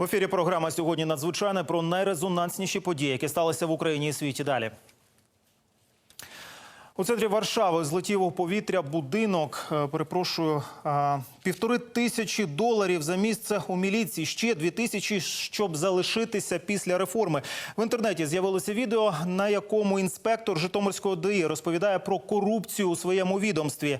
В ефірі програма сьогодні надзвичайна про найрезонансніші події, які сталися в Україні і світі. Далі. У центрі Варшави злетів у повітря будинок. е, Перепрошую, півтори тисячі доларів за місце у міліції. Ще дві тисячі, щоб залишитися після реформи. В інтернеті з'явилося відео, на якому інспектор Житомирського ДІ розповідає про корупцію у своєму відомстві.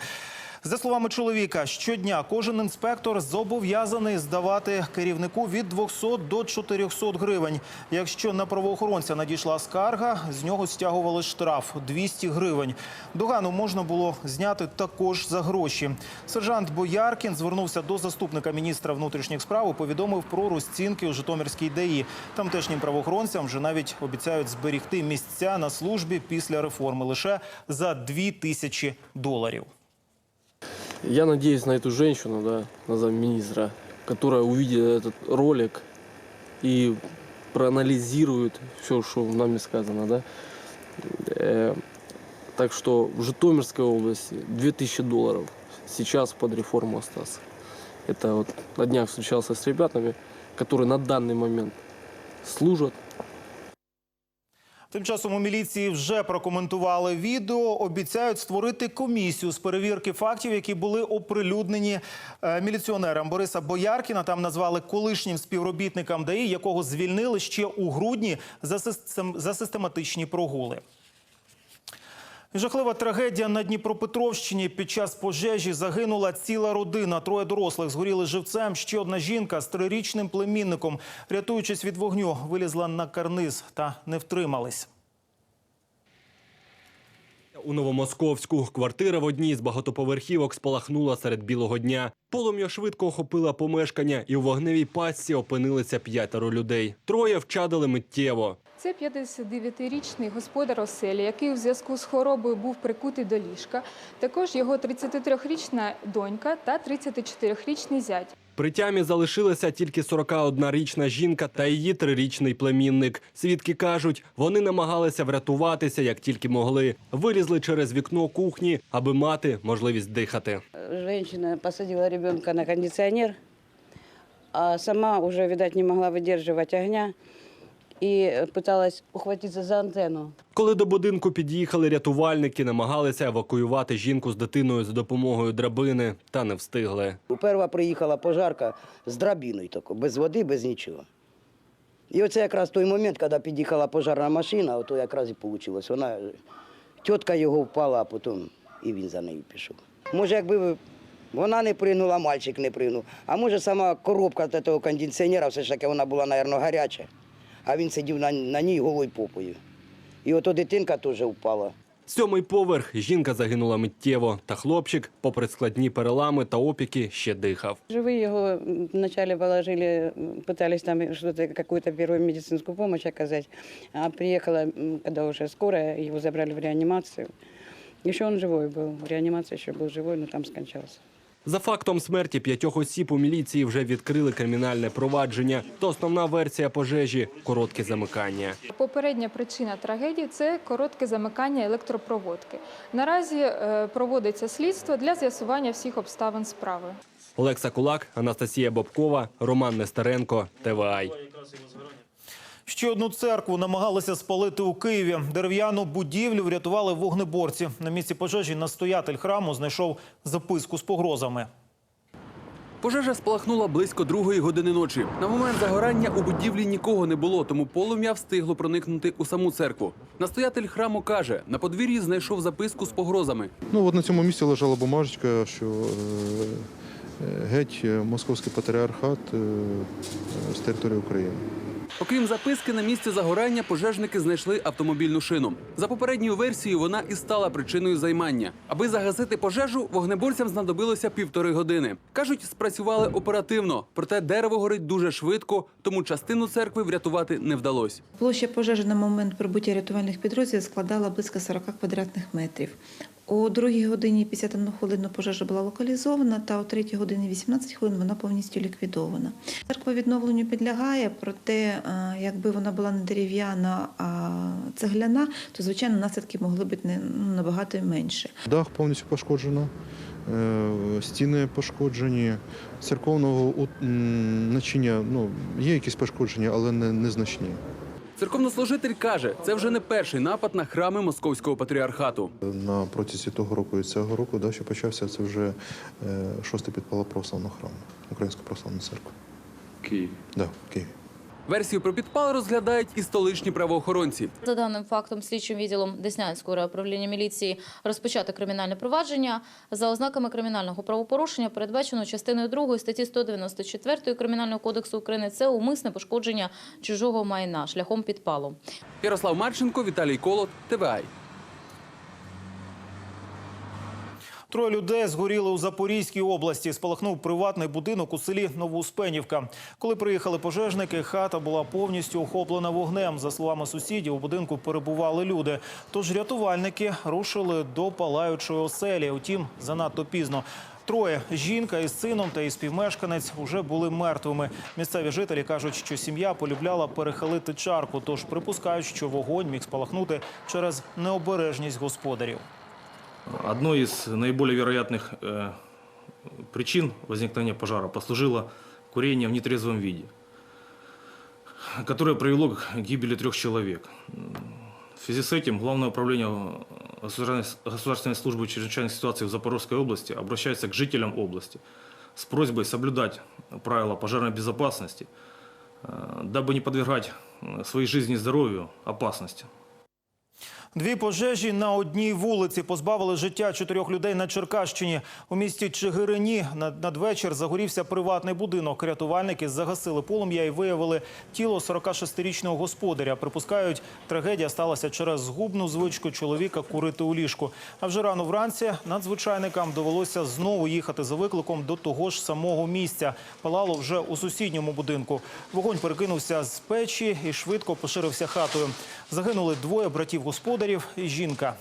За словами чоловіка, щодня кожен інспектор зобов'язаний здавати керівнику від 200 до 400 гривень. Якщо на правоохоронця надійшла скарга, з нього стягували штраф 200 гривень. Догану можна було зняти також за гроші. Сержант Бояркін звернувся до заступника міністра внутрішніх справ і повідомив про розцінки у Житомирській ДАІ. Тамтешнім правоохоронцям вже навіть обіцяють зберігти місця на службі після реформи лише за 2 тисячі доларів. Я надеюсь на эту женщину, да, на замминистра, которая увидит этот ролик и проанализирует все, что нами сказано, да. Э, так что в Житомирской области 2000 долларов сейчас под реформу остался. Это вот на днях встречался с ребятами, которые на данный момент служат Тим часом у міліції вже прокоментували відео. Обіцяють створити комісію з перевірки фактів, які були оприлюднені е, міліціонерам Бориса Бояркіна. Там назвали колишнім співробітником ДАІ, якого звільнили ще у грудні за систематичні прогули. Жахлива трагедія на Дніпропетровщині. Під час пожежі загинула ціла родина. Троє дорослих згоріли живцем. Ще одна жінка з трирічним племінником, рятуючись від вогню, вилізла на карниз та не втримались. У Новомосковську квартира в одній з багатоповерхівок спалахнула серед білого дня. Полум'я швидко охопила помешкання, і у вогневій пастці опинилися п'ятеро людей. Троє вчадили миттєво. Це 59-річний господар оселі, який у зв'язку з хворобою був прикутий до ліжка. Також його 33-річна донька та 34-річний зять. При тямі залишилася тільки 41-річна жінка та її трирічний племінник. Свідки кажуть, вони намагалися врятуватися як тільки могли. Вилізли через вікно кухні, аби мати можливість дихати. Женщина посадила ребенка на кондиционер, а сама уже, видать, не могла выдерживать огня и пыталась ухватиться за антенну. Коли до будинку під'їхали рятувальники, намагалися евакуювати жінку з дитиною за допомогою драбини, та не встигли. Перша приїхала пожарка з драбиною, тако, без води, без нічого. І оце якраз той момент, коли під'їхала пожарна машина, ото якраз і вийшло. Вона, тітка його впала, а потім і він за нею пішов. Може, якби вона не пригнула, мальчик не пригнув. А може, сама коробка того кондиціонера, все ж таки вона була, мабуть, гаряча, а він сидів на, на ній голою попою. І ото дитинка теж впала. Сьомий поверх жінка загинула миттєво, та хлопчик, попри складні перелами та опіки, ще дихав. Живые его м, вначале положили, м, пытались там что-то, какую-то первую медицинскую помощь оказать. А приехала, м, когда уже скорая, его забрали в реанимацию. Еще он живой был, в реанимации еще был живой, но там скончался. За фактом смерті п'ятьох осіб у міліції вже відкрили кримінальне провадження. То основна версія пожежі коротке замикання. Попередня причина трагедії це коротке замикання електропроводки. Наразі е, проводиться слідство для з'ясування всіх обставин справи. Олекса Кулак, Анастасія Бобкова, Роман Нестеренко, ТВАЙ. Ще одну церкву намагалися спалити у Києві. Дерев'яну будівлю врятували вогнеборці. На місці пожежі настоятель храму знайшов записку з погрозами. Пожежа спалахнула близько другої години ночі. На момент загорання у будівлі нікого не було, тому полум'я встигло проникнути у саму церкву. Настоятель храму каже, на подвір'ї знайшов записку з погрозами. Ну, от на цьому місці лежала бумажечка, що е, е, геть е, московський патріархат е, з території України. Окрім записки, на місці загорання пожежники знайшли автомобільну шину. За попередньою версією, вона і стала причиною займання. Аби загасити пожежу, вогнеборцям знадобилося півтори години. Кажуть, спрацювали оперативно, проте дерево горить дуже швидко, тому частину церкви врятувати не вдалося. Площа пожежі на момент прибуття рятувальних підрозділів складала близько 40 квадратних метрів. О 2 годині 51 хвилину пожежа була локалізована, та о 3 годині 18 хвилин вона повністю ліквідована. Церква відновленню підлягає, проте е, якби вона була не дерев'яна, а цегляна, то звичайно наслідки могли бути не, ну, набагато менше. Дах повністю пошкоджено, е, стіни пошкоджені. Церковного начиння ну, є якісь пошкодження, але не, незначні. Церковнослужитель каже, це вже не перший напад на храми московського патріархату. На протязі того року і цього року, да, що почався, це вже е, шостий підпала православного храму Української православної церкви. Київ. Да, в Києві. Версію про підпал розглядають і столичні правоохоронці. За даним фактом, слідчим відділом Деснянського управління міліції розпочати кримінальне провадження за ознаками кримінального правопорушення, передбачено частиною 2 статті 194 Кримінального кодексу України. Це умисне пошкодження чужого майна шляхом підпалу. Ярослав Марченко, Віталій Колот, ТВАЙ. Троє людей згоріли у Запорізькій області. Спалахнув приватний будинок у селі Новоуспенівка. Коли приїхали пожежники, хата була повністю охоплена вогнем. За словами сусідів, у будинку перебували люди. Тож рятувальники рушили до палаючої оселі. Утім, занадто пізно. Троє жінка із сином та із співмешканець вже були мертвими. Місцеві жителі кажуть, що сім'я полюбляла перехилити чарку, тож припускають, що вогонь міг спалахнути через необережність господарів. Одной из наиболее вероятных э, причин возникновения пожара послужило курение в нетрезвом виде, которое привело к гибели трех человек. В связи с этим Главное управление Государственной службы чрезвычайных ситуаций в Запорожской области обращается к жителям области с просьбой соблюдать правила пожарной безопасности, э, дабы не подвергать э, своей жизни и здоровью опасности. Дві пожежі на одній вулиці позбавили життя чотирьох людей на Черкащині. У місті Чигирині над- надвечір загорівся приватний будинок. Рятувальники загасили полум'я і виявили тіло 46-річного господаря. Припускають, трагедія сталася через згубну звичку чоловіка курити у ліжку. А вже рано вранці надзвичайникам довелося знову їхати за викликом до того ж самого місця. Палало вже у сусідньому будинку. Вогонь перекинувся з печі і швидко поширився хатою. Загинули двоє братів господарів і жінка.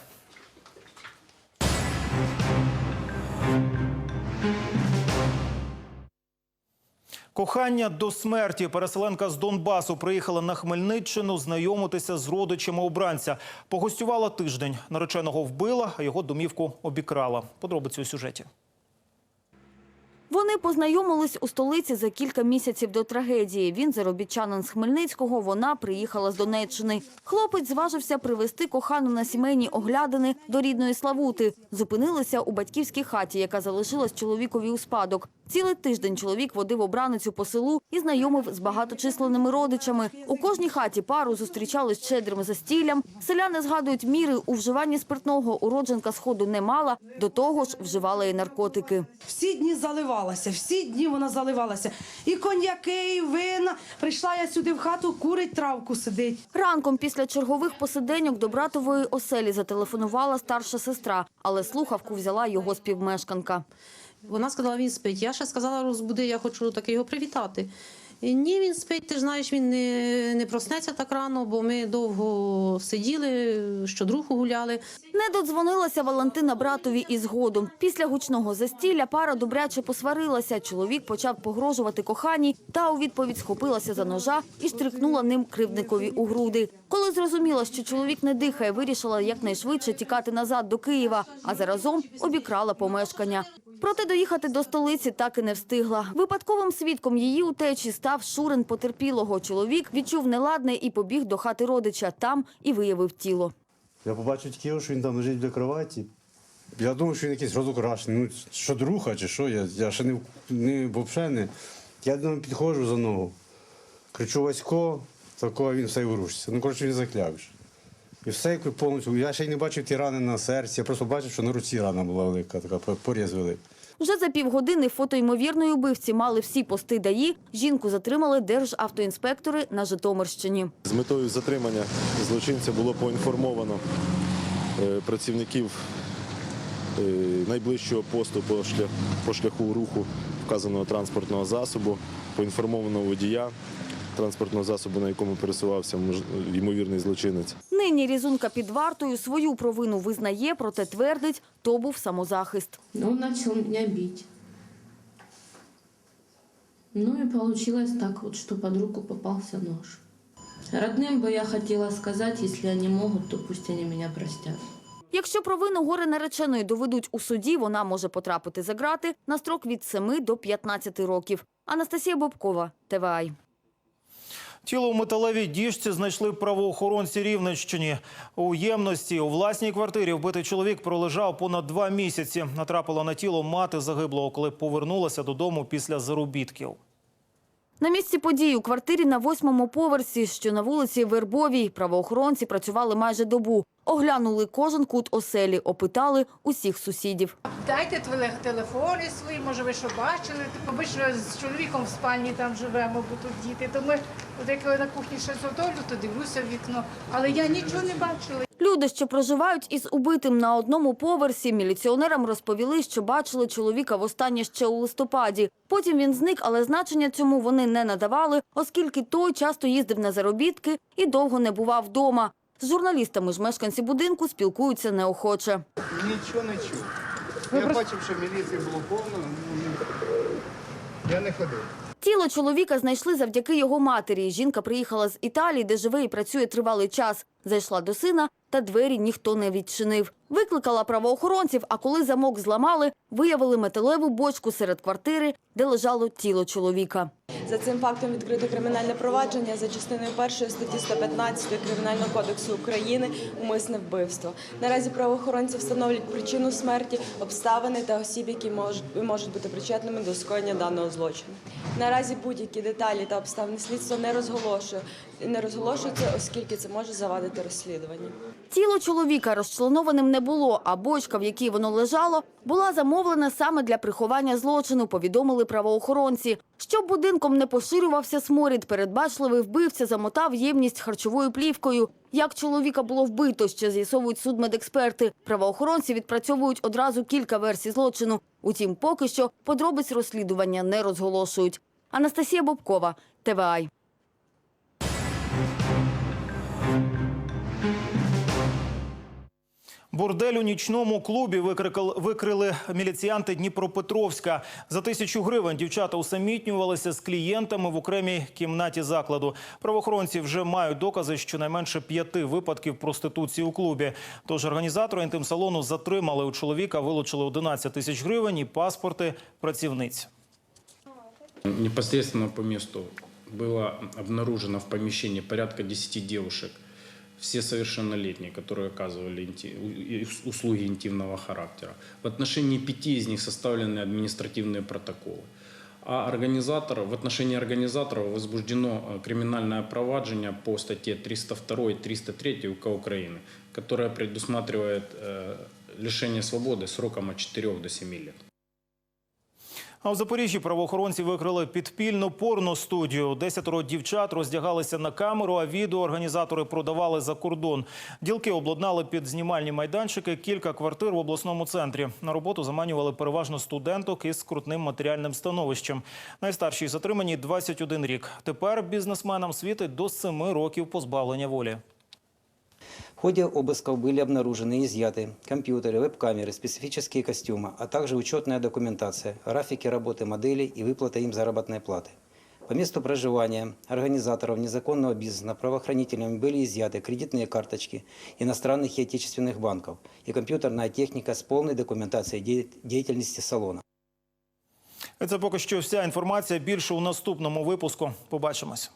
Кохання до смерті. Переселенка з Донбасу приїхала на Хмельниччину знайомитися з родичами обранця. Погостювала тиждень. Нареченого вбила, а його домівку обікрала. Подробиці у сюжеті. Вони познайомились у столиці за кілька місяців до трагедії. Він заробітчанин з Хмельницького, вона приїхала з Донеччини. Хлопець зважився привезти кохану на сімейні оглядини до рідної Славути. Зупинилися у батьківській хаті, яка залишилась чоловікові у спадок. Цілий тиждень чоловік водив обраницю по селу і знайомив з багаточисленними родичами. У кожній хаті пару зустрічали з щедрим застіллям. Селяни згадують міри у вживанні спиртного. Уродженка сходу не мала, до того ж вживала і наркотики. Всі дні заливалася, всі дні вона заливалася. І коньяки, і вина. Прийшла я сюди в хату, курить травку сидить. Ранком після чергових посиденьок до братової оселі зателефонувала старша сестра, але слухавку взяла його співмешканка. Вона сказала, він спить. Я ще сказала, розбуди, я хочу таки його привітати. І ні, він спить, ти ж знаєш, він не, не проснеться так рано, бо ми довго сиділи, щодруху гуляли. Не додзвонилася Валентина братові і згодом. Після гучного застілля пара добряче посварилася. Чоловік почав погрожувати коханій та у відповідь схопилася за ножа і штрикнула ним кривдникові у груди. Коли зрозуміла, що чоловік не дихає, вирішила якнайшвидше тікати назад до Києва, а заразом обікрала помешкання. Проте доїхати до столиці так і не встигла. Випадковим свідком її утечі став Шурин потерпілого. Чоловік відчув неладне і побіг до хати родича. Там і виявив тіло. Я побачив тільки, що він там лежить біля кроваті. Я думав, що він якийсь розукрашений. Ну, що друга чи що, я, я ще не, не взагалі не. Я до нього підходжу за ногу. Кричу Васько, такого він все й ворушиться. Ну, коротше, він заклявши. І все повністю. Я ще й не бачив ті рани на серці, я просто бачив, що на руці рана була велика, така поріз великий. Вже за півгодини фото ймовірної убивці мали всі пости ДАІ. Жінку затримали державтоінспектори на Житомирщині. З метою затримання злочинця було поінформовано е, працівників е, найближчого посту по шля- по шляху руху вказаного транспортного засобу, поінформовано водія транспортного засобу, на якому пересувався ймовірний злочинець. Нині Різунка під вартою свою провину визнає, проте твердить, то був самозахист. Ну, почав мене бити. Ну и получилось так вот, что под руку попался нож. Родным бы я хотела сказать, если они могут, то пусть они меня простят. Якщо провину горе нареченої доведуть у суді, вона може потрапити за ґрати на строк від 7 до 15 років. Анастасія Бобкова, ТВАЙ. Тіло у металевій діжці знайшли правоохоронці Рівненщині. У ємності у власній квартирі вбитий чоловік пролежав понад два місяці. Натрапила на тіло мати загиблого, коли повернулася додому після заробітків. На місці події у квартирі на восьмому поверсі, що на вулиці Вербовій, правоохоронці працювали майже добу. Оглянули кожен кут оселі, опитали усіх сусідів. Дайте теле- телефони свої, може ви що бачили. Ми ж з чоловіком в спальні там живемо, бо тут діти. То ми, от як я на кухні щось готовлю, то дивлюся в вікно. Але я нічого не бачила. Люди, що проживають із убитим на одному поверсі, міліціонерам розповіли, що бачили чоловіка востаннє ще у листопаді. Потім він зник, але значення цьому вони не надавали, оскільки той часто їздив на заробітки і довго не бував вдома. З журналістами ж мешканці будинку спілкуються неохоче. Нічого не чув. Я бачив, що міліції було повно. ну, Я не ходив. Тіло чоловіка знайшли завдяки його матері. Жінка приїхала з Італії, де живе і працює тривалий час. Зайшла до сина, та двері ніхто не відчинив. Викликала правоохоронців, а коли замок зламали, виявили металеву бочку серед квартири, де лежало тіло чоловіка. За цим фактом відкрито кримінальне провадження за частиною першої статті 115 Кримінального кодексу України умисне вбивство. Наразі правоохоронці встановлюють причину смерті, обставини та осіб, які можуть, бути причетними до скоєння даного злочину. Наразі будь-які деталі та обставини слідства не розголошує не розголошуються, оскільки це може завадити розслідуванню. Тіло чоловіка розчленованим не було, а бочка, в якій воно лежало, була замовлена саме для приховання злочину, повідомили правоохоронці. Щоб будинком не поширювався сморід, передбачливий вбивця замотав ємність харчовою плівкою. Як чоловіка було вбито, ще з'ясовують судмедексперти. Правоохоронці відпрацьовують одразу кілька версій злочину. Утім, поки що подробиць розслідування не розголошують. Анастасія Бобкова, ТВАЙ. Бордель у нічному клубі викрикали, викрили міліціянти Дніпропетровська. За тисячу гривень дівчата усамітнювалися з клієнтами в окремій кімнаті закладу. Правоохоронці вже мають докази щонайменше п'яти випадків проституції у клубі. Тож організатора інтим-салону затримали у чоловіка, вилучили 11 тисяч гривень і паспорти працівниць. Непосредственно по месту было обнаружено в помещении порядка 10 девушек, все совершеннолетние, которые оказывали инти- у- и услуги интимного характера. В отношении пяти из них составлены административные протоколы. А организаторов, в отношении организаторов возбуждено э, криминальное проваджение по статье 302 и 303 УК Украины, которая предусматривает э, лишение свободы сроком от 4 до 7 лет. А в Запоріжжі правоохоронці викрили підпільну порностудію. Десятеро дівчат роздягалися на камеру, а відео організатори продавали за кордон. Ділки обладнали під знімальні майданчики кілька квартир в обласному центрі. На роботу заманювали переважно студенток із скрутним матеріальним становищем. Найстаршій затримані 21 рік. Тепер бізнесменам світить до 7 років позбавлення волі. В ходе обысков были обнаружены и изъяты компьютеры, веб-камеры, специфические костюмы, а также учетная документация, графики работы моделей и выплата им заработной платы. По месту проживания организаторов незаконного бизнеса правоохранителями были изъяты кредитные карточки иностранных и отечественных банков и компьютерная техника с полной документацией де- деятельности салона. І Це поки що вся інформація. Більше у наступному випуску. Побачимось.